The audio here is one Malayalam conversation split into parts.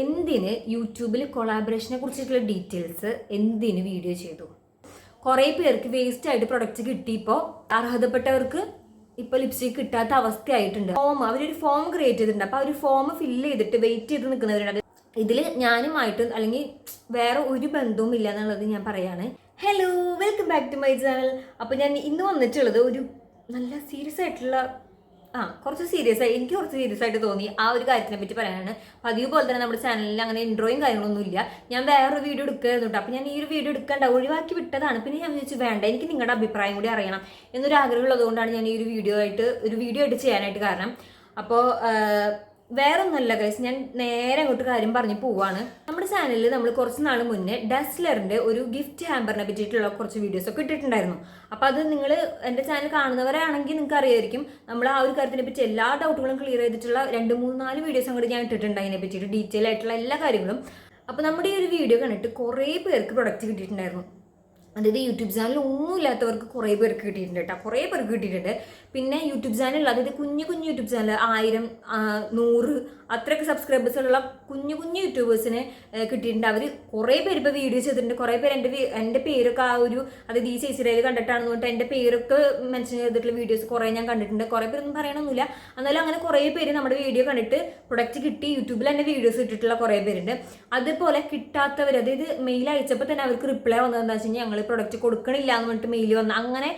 എന്തിന് യൂട്യൂബിൽ കൊളാബറേഷനെ കുറിച്ചിട്ടുള്ള ഡീറ്റെയിൽസ് എന്തിന് വീഡിയോ ചെയ്തു? കുറേ പേർക്ക് വേസ്റ്റ് ആയിട്ട് പ്രൊഡക്റ്റ് കിട്ടിയപ്പോൾ അർഹതപ്പെട്ടവർക്ക് ഇപ്പോൾ ലിപ്സ്റ്റിക് കിട്ടാത്ത അവസ്ഥയായിട്ടുണ്ട്. ഫോം അവരൊരു ഫോം ക്രിയേറ്റ് ചെയ്തിട്ടുണ്ട്. അപ്പോൾ ഒരു ഫോം ഫില്ല് ചെയ്തിട്ട് വെയിറ്റ് ചെയ്ത് നിൽക്കുന്നവരുണ്ട്. ഇതിൽ ഞാനുമായിട്ട് അല്ലെങ്കിൽ വേറെ ഒരു ബന്ധവും ഇല്ല എന്നുള്ളത് ഞാൻ പറയാണ്. Hello welcome back to my channel അപ്പോൾ ഞാൻ ഇന്ന് വന്നിട്ടുള്ളത് ഒരു നല്ല സീരിയസ് ആയിട്ടുള്ള ആ കുറച്ച് സീരിയസ് ആയി എനിക്ക് കുറച്ച് സീരിയസ് ആയിട്ട് തോന്നി ആ ഒരു കാര്യത്തിനെ പറ്റി പറയാനാണ്. പതിവ് പോലെ തന്നെ നമ്മുടെ ചാനലിൽ അങ്ങനെ ഇൻട്രോയും കാര്യങ്ങളൊന്നും ഇല്ല. ഞാൻ വേറൊരു വീഡിയോ എടുക്കുകയായിരുന്നു അപ്പം ഞാൻ ഈ ഒരു വീഡിയോ എടുക്കണ്ട ഒഴിവാക്കി വിട്ടതാണ്. പിന്നെ ഞാൻ വിചാരിച്ചു വേണ്ട എനിക്ക് നിങ്ങളുടെ അഭിപ്രായം കൂടി അറിയണം എന്നൊരു ആഗ്രഹം ഉള്ളതുകൊണ്ടാണ് ഞാൻ ഈ ഒരു വീഡിയോ ആയിട്ട് ഒരു വീഡിയോ ആയിട്ട് ചെയ്യാനായിട്ട് കാരണം. അപ്പോൾ വേറൊന്നുമല്ല ഗൈസ് ഞാൻ നേരെ അങ്ങോട്ട് കാര്യം പറഞ്ഞു പോവാണ്. നമ്മുടെ ചാനലിൽ നമ്മൾ കുറച്ച് നാൾ മുന്നേ ഡസ്ലറിന്റെ ഒരു ഗിഫ്റ്റ് ഹാമ്പറിനെ പറ്റിയിട്ടുള്ള കുറച്ച് വീഡിയോസ് ഒക്കെ ഇട്ടിട്ടുണ്ടായിരുന്നു. അപ്പോൾ അത് നിങ്ങൾ എന്റെ ചാനൽ കാണുന്നവരാണെങ്കിൽ നിങ്ങൾക്ക് അറിയായിരിക്കും നമ്മൾ ആ ഒരു കാര്യത്തിനെ പറ്റി എല്ലാ ഡൗട്ടുകളും ക്ലിയർ ചെയ്തിട്ടുള്ള രണ്ട് മൂന്ന് നാല് വീഡിയോസ് അങ്ങോട്ട് ഞാൻ ഇട്ടിട്ടുണ്ട് അതിനെ പറ്റിയിട്ട് ഡീറ്റെയിൽ ആയിട്ടുള്ള എല്ലാ കാര്യങ്ങളും. അപ്പോൾ നമ്മുടെ ഈ ഒരു വീഡിയോ കണ്ടിട്ട് കുറേ പേർക്ക് പ്രൊഡക്റ്റ് കിട്ടിയിട്ടുണ്ടായിരുന്നു. അതായത് യൂട്യൂബ് ചാനൽ ഒന്നും ഇല്ലാത്തവർക്ക് കുറേ പേർക്ക് കിട്ടിയിട്ടുണ്ട് കേട്ടോ. കുറേ പേർക്ക് കിട്ടിയിട്ടുണ്ട്. പിന്നെ യൂട്യൂബ് ചാനൽ അതായത് കുഞ്ഞു കുഞ്ഞു യൂട്യൂബ് ചാനൽ ആയിരം നൂറ് അത്രയൊക്കെ സബ്സ്ക്രൈബേഴ്സ് ഉള്ള കുഞ്ഞു കുഞ്ഞു യൂട്യൂബേഴ്സിന് കിട്ടിയിട്ടുണ്ട്. അവർ കുറേ പേര് ഇപ്പോൾ വീഡിയോ ചെയ്തിട്ടുണ്ട്. കുറേ പേര് എന്റെ എന്റെ പേരൊക്കെ ആ ഒരു അതായത് ഈ ചേച്ചിരയിൽ കണ്ടിട്ടാണെന്ന് പറഞ്ഞിട്ട് എന്റെ പേരൊക്കെ മെൻഷൻ ചെയ്തിട്ടുള്ള വീഡിയോസ് കുറേ ഞാൻ കണ്ടിട്ടുണ്ട്. കുറേ പേരൊന്നും പറയണമൊന്നുമില്ല എന്നാലും അങ്ങനെ കുറേ പേര് നമ്മുടെ വീഡിയോ കണ്ടിട്ട് പ്രൊഡക്റ്റ് കിട്ടി. യൂട്യൂബിൽ തന്നെ വീഡിയോസ് ഇട്ടിട്ടുള്ള കുറേ പേരുണ്ട്. അതുപോലെ കിട്ടാത്തവർ അതായത് മെയിൽ അയച്ചപ്പോൾ തന്നെ അവർക്ക് റിപ്ലൈ വന്നതെന്ന് വെച്ച് കഴിഞ്ഞാൽ ഞങ്ങൾ പ്രൊഡക്റ്റ് കൊടുക്കണില്ല എന്ന് പറഞ്ഞിട്ട് മെയിൽ വന്നു അങ്ങനെ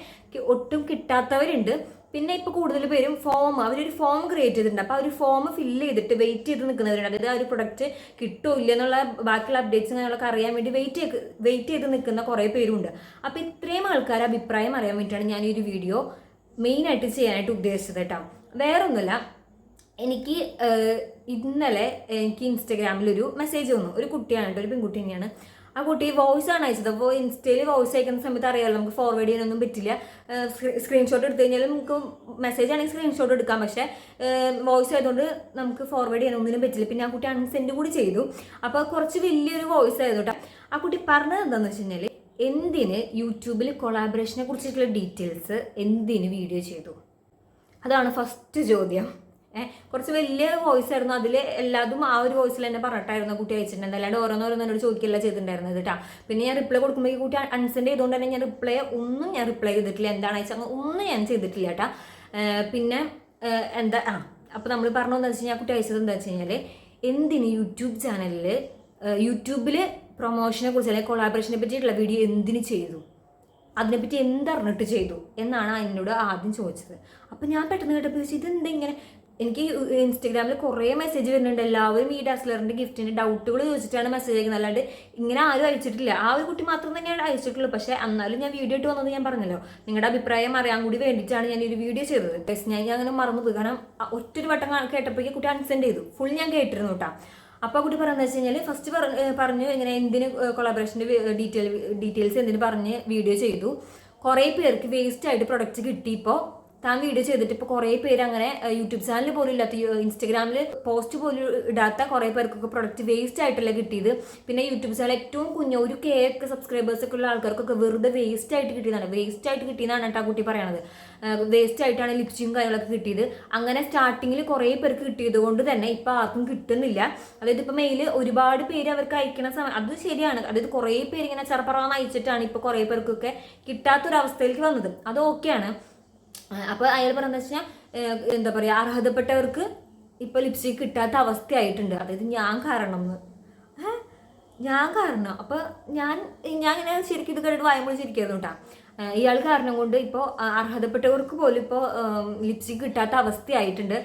ഒട്ടും കിട്ടാത്തവരുണ്ട്. പിന്നെ ഇപ്പോൾ കൂടുതൽ പേരും ഫോം അവരൊരു ഫോം ക്രിയേറ്റ് ചെയ്തിട്ടുണ്ട്. അപ്പോൾ ആ ഒരു ഫോം ഫില്ല് ചെയ്തിട്ട് വെയിറ്റ് ചെയ്ത് നിൽക്കുന്നവരുണ്ട്. അതായത് ആ ഒരു പ്രൊഡക്റ്റ് കിട്ടുമോ എന്നുള്ള ബാക്കിയുള്ള അപ്ഡേറ്റ്സ് അങ്ങനെയുള്ളതൊക്കെ അറിയാൻ വേണ്ടി വെയിറ്റ് വെയിറ്റ് ചെയ്ത് നിൽക്കുന്ന കുറേ പേരുണ്ട്. അപ്പോൾ ഇത്രയും ആൾക്കാർ അഭിപ്രായം അറിയാൻ വേണ്ടിയിട്ടാണ് ഞാൻ ഈ ഒരു വീഡിയോ മെയിൻ ആയിട്ട് ചെയ്യാനായിട്ട് ഉദ്ദേശിച്ചത് കേട്ടോ. വേറൊന്നുമില്ല എനിക്ക് ഇന്നലെ എനിക്ക് ഇൻസ്റ്റഗ്രാമിലൊരു മെസ്സേജ് വന്നു. ഒരു കുട്ടിയാണ് കേട്ടോ ഒരു പെൺകുട്ടി തന്നെയാണ്. ആ കുട്ടി വോയിസ് ആണ് അയച്ചത്. അപ്പോൾ ഇൻസ്റ്റയിൽ വോയിസ് അയക്കുന്ന സമയത്ത് അറിയാമല്ലോ നമുക്ക് ഫോർവേഡ് ചെയ്യാനൊന്നും പറ്റില്ല. സ്ക്രീൻഷോട്ട് എടുത്തു കഴിഞ്ഞാൽ നമുക്ക് മെസ്സേജ് ആണെങ്കിൽ സ്ക്രീൻഷോട്ട് എടുക്കാം. പക്ഷേ വോയിസ് ആയതുകൊണ്ട് നമുക്ക് ഫോർവേഡ് ചെയ്യാനൊന്നിനും പറ്റില്ല. പിന്നെ ആ കുട്ടി അൺസെൻഡ് കൂടി ചെയ്തു. അപ്പോൾ കുറച്ച് വലിയൊരു വോയിസ് ആയതുകൊണ്ട് ആ കുട്ടി പറഞ്ഞത് എന്താണെന്ന് വെച്ച് കഴിഞ്ഞാൽ എന്തിന് യൂട്യൂബിൽ കൊളാബറേഷനെ കുറിച്ചിട്ടുള്ള ഡീറ്റെയിൽസ് എന്തിന് വീഡിയോ ചെയ്തു? അതാണ് ഫസ്റ്റ് ചോദ്യം. കുറച്ച് വലിയ വോയിസ് ആയിരുന്നു. അതിൽ എല്ലാതും ആ ഒരു വോയിസിൽ തന്നെ പറഞ്ഞിട്ടായിരുന്നു കുട്ടി അയച്ചിട്ടുണ്ട് അല്ലാണ്ട് ഓരോന്നോരോന്നും എന്നോട് ചോദിക്കില്ല ചെയ്തിട്ടുണ്ടായിരുന്നത് കേട്ടോ പിന്നെ ഞാൻ റിപ്ലൈ കൊടുക്കുമ്പോൾ കുട്ടി അൺസെൻഡ് ചെയ്തുകൊണ്ട് തന്നെ ഞാൻ റിപ്ലൈ ഒന്നും ഞാൻ റിപ്ലൈ ചെയ്തിട്ടില്ല. എന്താണ് അയച്ചാൽ ഒന്നും ഞാൻ ചെയ്തിട്ടില്ല കേട്ടോ പിന്നെ എന്താ ആ അപ്പോൾ നമ്മൾ പറഞ്ഞതെന്ന് വെച്ച് കഴിഞ്ഞാൽ കുട്ടി അയച്ചത് എന്താ വെച്ച് കഴിഞ്ഞാൽ എന്തിന് യൂട്യൂബ് ചാനലിൽ യൂട്യൂബിൽ പ്രൊമോഷനെ കുറിച്ച് അല്ലെങ്കിൽ കൊളാബറേഷനെ പറ്റിയിട്ടുള്ള വീഡിയോ എന്തിന് ചെയ്തു? അതിനെപ്പറ്റി എന്തറിഞ്ഞിട്ട് ചെയ്തു? എന്നാണ് എന്നോട് ആദ്യം ചോദിച്ചത്. അപ്പം ഞാൻ പെട്ടെന്ന് കേട്ടപ്പോൾ ചോദിച്ചു ഇതെന്താ ഇങ്ങനെ എനിക്ക് ഇൻസ്റ്റഗ്രാമിൽ കുറേ മെസ്സേജ് വരുന്നുണ്ട്. എല്ലാവരും ഈ ഡസ്ലറിന്റെ ഗിഫ്റ്റിന്റെ ഡൗട്ടുകൾ ചോദിച്ചിട്ടാണ് മെസ്സേജ് അയക്കുന്നത്. അല്ലാണ്ട് ഇങ്ങനെ ആരും അയച്ചിട്ടില്ല. ആ ഒരു കുട്ടി മാത്രം തന്നെയാണ് അയച്ചിട്ടുള്ളൂ പക്ഷെ എന്നാലും ഞാൻ വീഡിയോ ഇട്ട് വന്നത് ഞാൻ പറഞ്ഞല്ലോ. നിങ്ങളുടെ അഭിപ്രായം അറിയാൻ കൂടി വേണ്ടിയിട്ടാണ് ഞാൻ ഒരു വീഡിയോ ചെയ്തത്. ടെസ്റ്റ് ഞാൻ അങ്ങനെ മറന്നു പോയി. കാരണം ഒറ്റൊരു വട്ടം കേട്ടപ്പോഴേക്കും കുട്ടി അൺസെൻഡ് ചെയ്തു. ഫുൾ ഞാൻ കേട്ടിരുന്നു കേട്ടോ. അപ്പോൾ കുട്ടി പറഞ്ഞു വെച്ച് കഴിഞ്ഞാൽ ഫസ്റ്റ് പറഞ്ഞു ഇങ്ങനെ എന്തിന് കൊളാബറേഷന്റെ ഡീറ്റെയിൽ ഡീറ്റെയിൽസ് എന്തിന് പറഞ്ഞ് വീഡിയോ ചെയ്തു. കുറേ പേർക്ക് വേസ്റ്റ് ആയിട്ട് പ്രൊഡക്റ്റ് കിട്ടിയപ്പോൾ താൻ വീഡിയോ ചെയ്തിട്ട് ഇപ്പോൾ കുറേ പേര് അങ്ങനെ യൂട്യൂബ് ചാനൽ പോലും ഇല്ലാത്ത ഇൻസ്റ്റാഗ്രാമിൽ പോസ്റ്റ് പോലും ഇടാത്ത കുറേ പേർക്കൊക്കെ പ്രൊഡക്റ്റ് വേസ്റ്റ് ആയിട്ടല്ലേ കിട്ടിയത്. പിന്നെ യൂട്യൂബ് ചാനൽ ഏറ്റവും കുഞ്ഞ ഒരു കെ ഒക്കെ സബ്സ്ക്രൈബേഴ്സ് ഒക്കെ ഉള്ള ആൾക്കാർക്കൊക്കെ വെറുതെ വേസ്റ്റ് ആയിട്ട് കിട്ടിയതാണ്. വേസ്റ്റ് ആയിട്ട് കിട്ടിയതാണ് കേട്ടോ ആ കുട്ടി പറയണത്. വേസ്റ്റ് ആയിട്ടാണ് ലിപ്സ്റ്റിക്കും കാര്യങ്ങളൊക്കെ കിട്ടിയത്. അങ്ങനെ സ്റ്റാർട്ടിങ്ങിൽ കുറേ പേർക്ക് കിട്ടിയത് കൊണ്ട് തന്നെ ഇപ്പൊ ആർക്കും കിട്ടുന്നില്ല. അതായത് ഇപ്പൊ മെയിൽ ഒരുപാട് പേര് അവർക്ക് അയക്കണ സമയം അത് ശരിയാണ്. അതായത് കുറേ പേര് ഇങ്ങനെ ചെറുപ്പറാന്ന് അയച്ചിട്ടാണ് ഇപ്പോൾ കുറേ പേർക്കൊക്കെ കിട്ടാത്തൊരവസ്ഥയിലേക്ക് വന്നത്. അത് ഓക്കെയാണ് അപ്പോൾ അയാൾ പറഞ്ഞു വെച്ചാൽ എന്താ പറയുക അർഹതപ്പെട്ടവർക്ക് ഇപ്പോൾ ലിപ്സ്റ്റിക് കിട്ടാത്ത അവസ്ഥയായിട്ടുണ്ട്. അതായത് ഞാൻ കാരണം എന്ന്. ഞാൻ കാരണം. അപ്പോൾ ഞാൻ ഞാൻ ഇങ്ങനെ ശരിക്കും ഇത് കഴിഞ്ഞിട്ട് വായുമ്പോൾ ശരിക്കായിരുന്നു കേട്ടോ ഇയാൾ കാരണം കൊണ്ട് ഇപ്പോൾ അർഹതപ്പെട്ടവർക്ക് പോലും ഇപ്പോൾ ലിപ്സ്റ്റിക് കിട്ടാത്ത അവസ്ഥയായിട്ടുണ്ട്.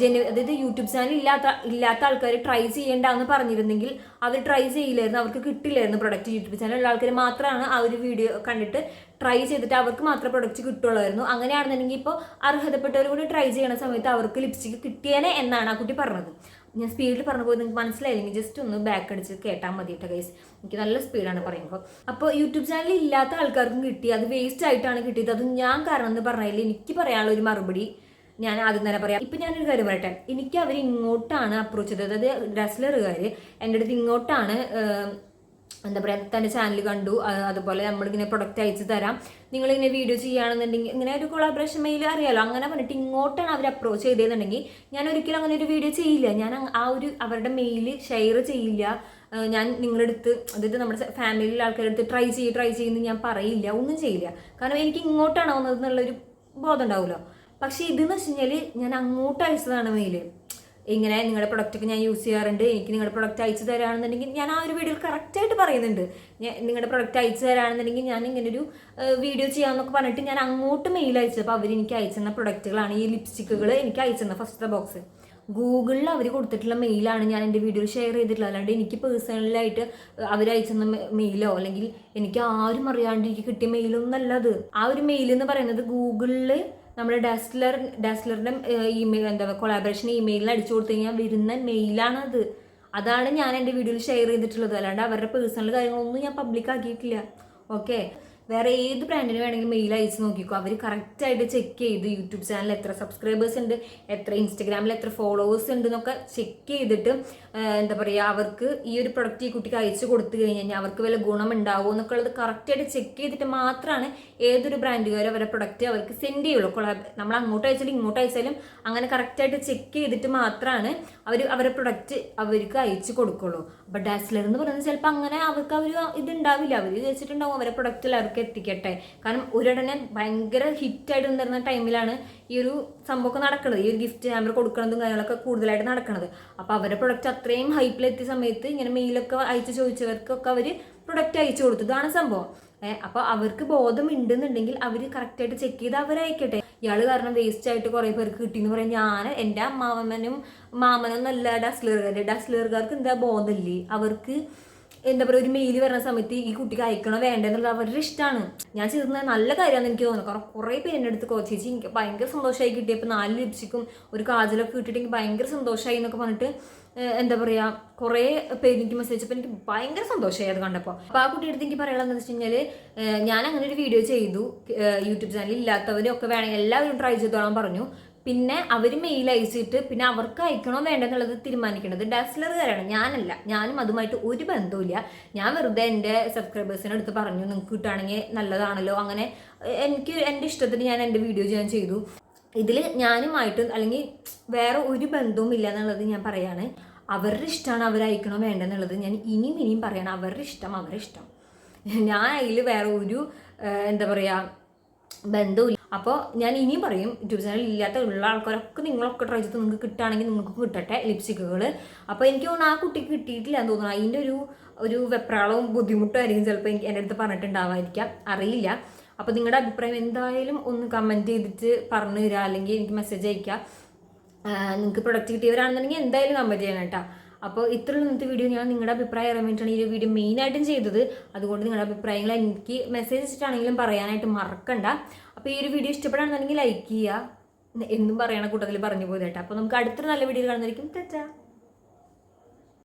ജന അതായത് യൂട്യൂബ് ചാനൽ ഇല്ലാത്ത ഇല്ലാത്ത ആൾക്കാർ ട്രൈ ചെയ്യേണ്ടെന്ന് പറഞ്ഞിരുന്നെങ്കിൽ അവർ ട്രൈ ചെയ്യില്ലായിരുന്നു അവർക്ക് കിട്ടില്ലായിരുന്നു പ്രൊഡക്റ്റ് യൂട്യൂബ് ചാനൽ ഉള്ള ആൾക്കാർ മാത്രമാണ് ആ ഒരു വീഡിയോ കണ്ടിട്ട് ട്രൈ ചെയ്തിട്ട് അവർക്ക് മാത്രമേ പ്രൊഡക്റ്റ് കിട്ടുള്ളായിരുന്നു. അങ്ങനെയാണെന്നുണ്ടെങ്കിൽ ഇപ്പോൾ അർഹതപ്പെട്ടവർ കൂടി ട്രൈ ചെയ്യണ സമയത്ത് അവർക്ക് ലിപ്സ്റ്റിക് കിട്ടിയേനെ എന്നാണ് ആ കുട്ടി പറഞ്ഞത്. ഞാൻ സ്പീഡിൽ പറഞ്ഞു പോയി നിങ്ങൾക്ക് മനസ്സിലായില്ലെങ്കിൽ ജസ്റ്റ് ഒന്ന് ബാക്ക് അടിച്ച് കേട്ടാൽ മതി കേട്ടോ ഗൈസ് എനിക്ക് നല്ല സ്പീഡാണ് പറയുമ്പോൾ അപ്പോൾ യൂട്യൂബ് ചാനൽ ഇല്ലാത്ത ആൾക്കാർക്കും കിട്ടി. അത് വേസ്റ്റ് ആയിട്ടാണ് കിട്ടിയത്. അത് ഞാൻ കാരണം എന്ന് പറഞ്ഞതിൽ എനിക്ക് പറയാനുള്ള ഒരു മറുപടി ഞാൻ ആദ്യം തന്നെ പറയാം. ഇപ്പം ഞാനൊരു കാര്യം പറയട്ടെ. എനിക്ക് അവർ ഇങ്ങോട്ടാണ് അപ്രോച്ച് ചെയ്തത്. അതായത് ഡ്രസ്ലറുകാർ എന്റെ അടുത്ത് ഇങ്ങോട്ടാണ് എന്താ പറയുക തന്റെ ചാനൽ കണ്ടു. അതുപോലെ നമ്മളിങ്ങനെ പ്രൊഡക്റ്റ് അയച്ചു തരാം. നിങ്ങളിങ്ങനെ വീഡിയോ ചെയ്യുകയാണെന്നുണ്ടെങ്കിൽ ഇങ്ങനെ ഒരു കൊളാബറേഷൻ മെയിൽ അറിയാലോ. അങ്ങനെ പറഞ്ഞിട്ട് ഇങ്ങോട്ടാണ് അവർ അപ്രോച്ച് ചെയ്തതെന്നുണ്ടെങ്കിൽ ഞാൻ ഒരിക്കലും അങ്ങനെ ഒരു വീഡിയോ ചെയ്യില്ല. ഞാൻ ആ ഒരു അവരുടെ മെയിൽ ഷെയർ ചെയ്യില്ല. ഞാൻ നിങ്ങളുടെ അടുത്ത് അതായത് നമ്മുടെ ഫാമിലിയിലെ ആൾക്കാരുടെ അടുത്ത് ട്രൈ ചെയ്യും ട്രൈ ചെയ്യുന്നു ഞാൻ പറയില്ല. ഒന്നും ചെയ്യില്ല. കാരണം എനിക്ക് ഇങ്ങോട്ടാണ് വന്നത് എന്നുള്ളൊരു ബോധം ഉണ്ടാവുമല്ലോ. പക്ഷേ ഇതെന്ന് വെച്ച് കഴിഞ്ഞാൽ ഞാൻ അങ്ങോട്ട് അയച്ചതാണ് മെയിൽ ഇങ്ങനെ നിങ്ങളുടെ പ്രൊഡക്റ്റൊക്കെ ഞാൻ യൂസ് ചെയ്യാറുണ്ട് എനിക്ക് നിങ്ങളുടെ പ്രൊഡക്റ്റ് അയച്ചു തരാണെന്നുണ്ടെങ്കിൽ ഞാൻ ആ ഒരു വീഡിയോയിൽ കറക്റ്റായിട്ട് പറയുന്നുണ്ട്. നിങ്ങളുടെ പ്രൊഡക്റ്റ് അയച്ചു തരാണെന്നുണ്ടെങ്കിൽ ഞാൻ ഇങ്ങനെ ഒരു വീഡിയോ ചെയ്യാമെന്നൊക്കെ പറഞ്ഞിട്ട് ഞാൻ അങ്ങോട്ട് മെയിൽ അയച്ചപ്പോൾ അവർ എനിക്ക് അയച്ചുതന്ന പ്രൊഡക്റ്റുകളാണ് ഈ ലിപ്സ്റ്റിക്കുകൾ എനിക്ക് അയച്ചുതന്ന ഫസ്റ്റത്തെ ബോക്സ് ഗൂഗിളിൽ അവർ കൊടുത്തിട്ടുള്ള മെയിലാണ് ഞാൻ എന്റെ വീഡിയോയിൽ ഷെയർ ചെയ്തിട്ടുള്ളത്. അല്ലാണ്ട് എനിക്ക് പേഴ്സണലായിട്ട് അവർ അയച്ചെന്ന മെയിലോ അല്ലെങ്കിൽ എനിക്ക് ആരും അറിയാണ്ട് എനിക്ക് കിട്ടിയ മെയിലൊന്നല്ല അത്. ആ ഒരു മെയിൽ എന്ന് പറയുന്നത് ഗൂഗിളിൽ നമ്മുടെ ഡസ്റ്റ്ലർ ഡസ്റ്റ്ലറിന്റെ ഇമെയിൽ എന്താ കൊളാബറേഷൻ ഇമെയിലിൽ അടിച്ചു കൊടുത്തു കഴിഞ്ഞാൽ വരുന്ന മെയിലാണത്. അത് അതാണ് ഞാൻ എന്റെ വീഡിയോയിൽ ഷെയർ ചെയ്തിട്ടുള്ളത്. അല്ലാണ്ട് അവരുടെ പേഴ്സണൽ കാര്യങ്ങളൊന്നും ഞാൻ പബ്ലിക് ആക്കിയിട്ടില്ല. ഓക്കെ വേറെ ഏത് ബ്രാൻഡിന് വേണമെങ്കിലും മെയിൽ അയച്ച് നോക്കിക്കോ. അവർ കറക്റ്റായിട്ട് ചെക്ക് ചെയ്ത് യൂട്യൂബ് ചാനൽ എത്ര സബ്സ്ക്രൈബേഴ്സ് ഉണ്ട് എത്ര ഇൻസ്റ്റഗ്രാമിൽ എത്ര ഫോളോവേഴ്സ് ഉണ്ട് എന്നൊക്കെ ചെക്ക് ചെയ്തിട്ട് എന്താ പറയുക അവർക്ക് ഈ ഒരു പ്രൊഡക്റ്റ് ഈ കുട്ടിക്ക് അയച്ചു കൊടുത്തു കഴിഞ്ഞ് കഴിഞ്ഞാൽ അവർക്ക് വല്ല ഗുണമുണ്ടാവുമോ എന്നൊക്കെ ഉള്ളത് കറക്റ്റായിട്ട് ചെക്ക് ചെയ്തിട്ട് മാത്രമാണ് ഏതൊരു ബ്രാൻഡുകാരും അവരുടെ പ്രൊഡക്റ്റ് അവർക്ക് സെൻഡ് ചെയ്യുള്ളൂ. നമ്മൾ അങ്ങോട്ട് അയച്ചാലും ഇങ്ങോട്ട് അയച്ചാലും അങ്ങനെ കറക്റ്റായിട്ട് ചെക്ക് ചെയ്തിട്ട് മാത്രമാണ് അവർ അവരുടെ പ്രൊഡക്റ്റ് അവർക്ക് അയച്ചു കൊടുക്കുള്ളൂ. അപ്പോൾ ഡാസ്ലർ എന്ന് പറയുന്നത് ചിലപ്പോൾ അങ്ങനെ അവർക്ക് അവർ ഇതുണ്ടാവില്ല അവർ വെച്ചിട്ടുണ്ടാവും അവരുടെ പ്രൊഡക്റ്റ് എല്ലാവർക്കും എത്തിക്കട്ടെ. കാരണം ഒരിടനെ ഭയങ്കര ഹിറ്റായിട്ട് നിന്നിരുന്ന ടൈമിലാണ് ഈ ഒരു സംഭവമൊക്കെ നടക്കുന്നത് ഈ ഒരു ഗിഫ്റ്റ് ഹാമ്പർ കൊടുക്കുന്നതും കാര്യങ്ങളൊക്കെ കൂടുതലായിട്ട് നടക്കുന്നത് അപ്പോൾ അവരുടെ പ്രൊഡക്റ്റ് അത്രയും ഹൈപ്പിലെത്തിയ സമയത്ത് ഇങ്ങനെ മെയിലൊക്കെ അയച്ച് ചോദിച്ചവർക്കൊക്കെ അവർ പ്രൊഡക്റ്റ് അയച്ചു കൊടുത്തു. ഇതാണ് സംഭവം. അപ്പോൾ അവർക്ക് ബോധം ഉണ്ടെന്നുണ്ടെങ്കിൽ അവർ കറക്റ്റായിട്ട് ചെക്ക് ചെയ്ത് അവരയക്കട്ടെ. ഇയാൾ കാരണം വേസ്റ്റ് ആയിട്ട് കുറേ പേർക്ക് കിട്ടി എന്ന് പറയാൻ ഞാൻ എന്റെ അമ്മാവനും മാമനും നല്ല ഡസ്ലറുകാർ ഡസ്ലറുകാർക്ക് എന്താ ബോധമില്ലേ അവർക്ക് എന്താ പറയുക ഒരു മെയിൽ വരുന്ന സമയത്ത് ഈ കുട്ടിക്ക് അയക്കണോ വേണ്ടെന്നുള്ളത് അവരുടെ ഇഷ്ടമാണ്. ഞാൻ ചെയ്തത് നല്ല കാര്യമാണെന്ന് എനിക്ക് തോന്നുന്നു. കാരണം കുറേ പേര് എന്റെ അടുത്ത് കോ ചേച്ചി എനിക്ക് ഭയങ്കര സന്തോഷമായി കിട്ടിയപ്പോൾ നാല് ലിപ്സ്റ്റിക്കും ഒരു കാജലൊക്കെ കിട്ടിയിട്ട് എനിക്ക് ഭയങ്കര സന്തോഷമായി എന്നൊക്കെ പറഞ്ഞിട്ട് എന്താ പറയുക കുറേ പേര് എനിക്ക് മെസ്സേജ് അപ്പോൾ എനിക്ക് ഭയങ്കര സന്തോഷമായി അത് കണ്ടപ്പോൾ അപ്പോൾ ആ കുട്ടിയുടെ അടുത്ത് എനിക്ക് പറയാനുള്ളത് വെച്ച് കഴിഞ്ഞാൽ ഞാൻ അങ്ങനെ ഒരു വീഡിയോ ചെയ്തു. യൂട്യൂബ് ചാനൽ ഇല്ലാത്തവരൊക്കെ വേണമെങ്കിൽ എല്ലാവരും ട്രൈ ചെയ്തോളാൻ പറഞ്ഞു. പിന്നെ അവർ മെയിൽ അയച്ചിട്ട് പിന്നെ അവർക്ക് അയക്കണോ വേണ്ടെന്നുള്ളത് തീരുമാനിക്കേണ്ടത് ഡാസ്ലറുകാരാണ് ഞാനല്ല. ഞാനും അതുമായിട്ട് ഒരു ബന്ധവുമില്ല. ഞാൻ വെറുതെ എന്റെ സബ്സ്ക്രൈബേഴ്സിനെ അടുത്ത് പറഞ്ഞു നിങ്ങൾക്ക് കിട്ടുകയാണെങ്കിൽ നല്ലതാണല്ലോ. അങ്ങനെ എനിക്ക് എന്റെ ഇഷ്ടത്തിന് ഞാൻ എന്റെ വീഡിയോ ചെയ്യാൻ ചെയ്തു. ഇതിൽ ഞാനുമായിട്ട് അല്ലെങ്കിൽ വേറെ ഒരു ബന്ധവും ഇല്ല എന്നുള്ളത് ഞാൻ പറയാണ്. അവരുടെ ഇഷ്ടമാണ് അവർ അയക്കണോ വേണ്ടെന്നുള്ളത്. ഞാൻ ഇനിയും ഇനിയും പറയണം അവരുടെ ഇഷ്ടം അവരുടെ ഇഷ്ടം. ഞാൻ അതിൽ വേറെ ഒരു എന്താ പറയുക ബന്ധമില്ല അപ്പോൾ ഞാൻ ഇനിയും പറയും യൂട്യൂബ് ചാനൽ ഇല്ലാത്ത ഉള്ള ആൾക്കാരൊക്കെ നിങ്ങളൊക്കെ ട്രൈ ചെയ്ത് നിങ്ങൾക്ക് കിട്ടുകയാണെങ്കിൽ നിങ്ങൾക്ക് കിട്ടട്ടെ ലിപ്സ്റ്റിക്കുകൾ അപ്പോൾ എനിക്ക് തോന്നുന്നു ആ കുട്ടിക്ക് കിട്ടിയിട്ടില്ല എന്ന് തോന്നുന്നു. അതിന്റെ ഒരു ഒരു വെപ്രാളവും ബുദ്ധിമുട്ടും ആയിരിക്കും ചിലപ്പോൾ എനിക്ക് എന്റെ അടുത്ത് പറഞ്ഞിട്ടുണ്ടാവാതിരിക്കാം. അറിയില്ല. അപ്പോൾ നിങ്ങളുടെ അഭിപ്രായം എന്തായാലും ഒന്ന് കമന്റ് ചെയ്തിട്ട് പറഞ്ഞു തരിക അല്ലെങ്കിൽ എനിക്ക് മെസ്സേജ് അയക്കുക നിങ്ങൾക്ക് പ്രൊഡക്റ്റ് കിട്ടിയവരാണെന്നുണ്ടെങ്കിൽ എന്തായാലും കമന്റ് ചെയ്യണം കേട്ടോ. അപ്പോൾ ഇത്രയുള്ള ഇന്നത്തെ വീഡിയോ ഞാൻ നിങ്ങളുടെ അഭിപ്രായം അറിയാൻ വേണ്ടിയിട്ടാണ് ഈ ഒരു വീഡിയോ മെയിനായിട്ടും ചെയ്തത്. അതുകൊണ്ട് നിങ്ങളുടെ അഭിപ്രായങ്ങൾ എനിക്ക് മെസ്സേജ് വെച്ചിട്ടാണെങ്കിലും പറയാനായിട്ട് മറക്കണ്ട. അപ്പോൾ ഈ ഒരു വീഡിയോ ഇഷ്ടപ്പെടുകയാണെന്നുണ്ടെങ്കിൽ ലൈക്ക് ചെയ്യുക. എന്നും പറയണ കൂട്ടത്തിൽ പറഞ്ഞു പോയതായിട്ട് അപ്പോൾ നമുക്ക് അടുത്തൊരു നല്ല വീഡിയോ കാണുന്നതായിരിക്കും. തെറ്റാ